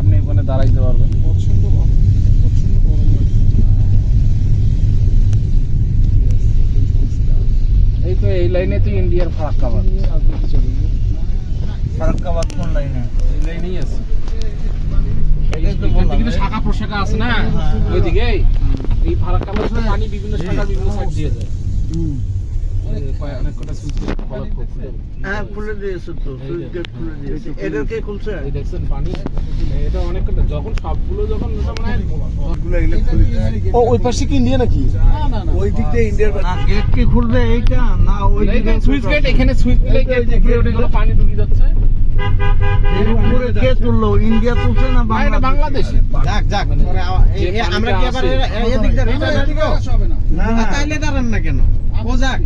আপনি ওখানে দাঁড়াইতে পারবেন এই তো এই লাইনে তো ইন্ডিয়ার ফারাক্কাবাদ। ফারাক্কাবাদ কোন লাইনে এই লাইনেই আছে। শাখা প্রশাখা না? হ্যাঁ, ওইদিকে এই ফারাক্কাবাদ পানি বিভিন্ন শাখা বিভিন্ন সাইড দিয়ে যায়। অনেক কটা সুইচ ফলো খুলে হ্যাঁ খুলে দিয়েছে তো সুইচ গেট খুলে দিয়েছে। এই কে খুলছে? এই দেখছেন পানি এটা অনেক কটা যখন সবগুলো যখন ওটা মানে ও ওই পাশে কি ইন্ডিয়া নাকি? না না না ওই দিক দিয়ে ইন্ডিয়ার না গেট কি খুলবে এইটা? না ওই দিকে সুইচ গেট এখানে সুইচ দিলে এই তো, এই যে গেট gate পানি ঢুকে যাচ্ছে। এর কে তুললো? ইন্ডিয়া তুলছে না বাংলাদেশ যাক যাক মানে আমরা কি আবার এদিক দিয়ে তাইলে দাঁড়ান না কেন? ও যাক।